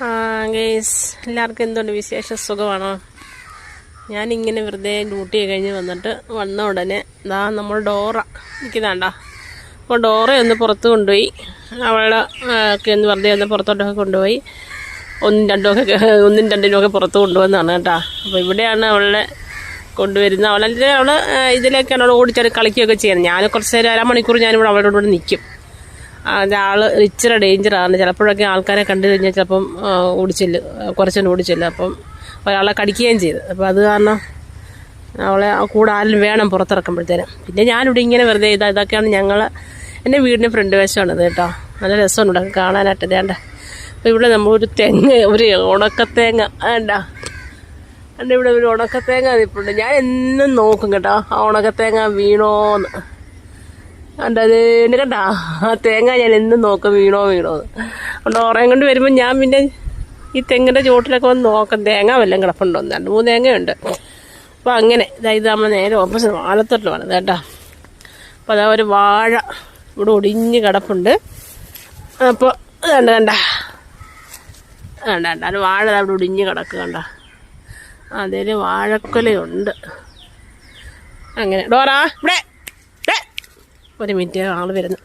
Guys എല്ലാവർക്കും എന്തുണ്ട് വിശേഷ? സുഖമാണോ? ഞാനിങ്ങനെ വെറുതെ ഡ്യൂട്ടി കഴിഞ്ഞ് വന്നിട്ട് വന്ന ഉടനെ ഇതാ നമ്മൾ ഡോറ. നിൽക്കുന്നാണ്ട അപ്പോൾ ഡോറ ഒന്ന് പുറത്ത് കൊണ്ടുപോയി. അവളുടെ ആ, ഒക്കെ ഒന്ന് വെറുതെ ഒന്ന് പുറത്തോട്ടൊക്കെ കൊണ്ടുപോയി. ഒന്നും രണ്ടും ഒക്കെ ഒന്നും രണ്ടിനും ഒക്കെ പുറത്ത് കൊണ്ടുപോകുന്നതാണ് കേട്ടോ. അപ്പോൾ ഇവിടെയാണ് അവളെ കൊണ്ടുവരുന്നത്. അവളെ അവൾ ഇതിലേക്കാണ് അവൾ ഓടിച്ചാൽ കളിക്കുകയൊക്കെ ചെയ്യുന്നത്. ഞാൻ കുറച്ച് നേരം അരമണിക്കൂർ ഞാനിവിടെ അവളോടുകൂടെ നിൽക്കും. ആൾ ഇച്ചിരി ആണ്. ചിലപ്പോഴൊക്കെ ആൾക്കാരെ കണ്ടു കഴിഞ്ഞാൽ ചിലപ്പം ഓടിച്ചില്ല കുറച്ചൊന്നും ഓടിച്ചില്ല. അപ്പം ഒരാളെ കടിക്കുകയും ചെയ്തു. അപ്പോൾ അത് കാരണം അവളെ കൂടെ ആരും വേണം പുറത്തിറക്കുമ്പോഴത്തേനും. പിന്നെ ഞാനിവിടെ ഇങ്ങനെ വെറുതെ ഇതാ ഇതൊക്കെയാണ് ഞങ്ങൾ എന്റെ വീടിന്റെ ഫ്രണ്ട് വശമാണിത് കേട്ടോ. നല്ല രസമുണ്ട് കാണാനായിട്ട്. വേണ്ട അപ്പോൾ ഇവിടെ നമ്മളൊരു തെങ്ങ് ഒരു ഉണക്കത്തേങ്ങ. വേണ്ട എന്റെ ഇവിടെ ഒരു ഉണക്കത്തേങ്ങ നിൽപ്പുണ്ട് ഞാൻ എന്നും നോക്കും കേട്ടോ. ആ ഉണക്കത്തേങ്ങ വീണോന്ന്. കണ്ടത് കണ്ടാ ആ തേങ്ങ ഞാൻ എന്നും നോക്കും വീണോ വീണോ അതുകൊണ്ട് ഓറയും കൊണ്ട് വരുമ്പോൾ ഞാൻ പിന്നെ ഈ തെങ്ങിന്റെ ചുവട്ടിലൊക്കെ വന്ന് നോക്കാം തേങ്ങ വല്ലതും കിടപ്പുണ്ടോ രണ്ട് മൂന്ന് തേങ്ങയുണ്ട്. അപ്പോൾ അങ്ങനെ ഇതായത് നമ്മൾ നേരെ ഓപ്പോസിറ്റ് വാഴത്തോട്ടിലാണ് കേട്ടോ അപ്പോൾ അതാ ഒരു വാഴ ഇവിടെ ഒടിഞ്ഞ് കിടപ്പുണ്ട്. അപ്പോൾ കണ്ട കണ്ട. കണ്ട കണ്ട അത് വാഴ അവിടെ ഒടിഞ്ഞ് കിടക്കുക കണ്ട. അതിൽ വാഴക്കൊലയുണ്ട്. അങ്ങനെ ഡോറാ ഇവിടെ. ഒരു മിനിറ്റ് ആൾ വരുന്നു.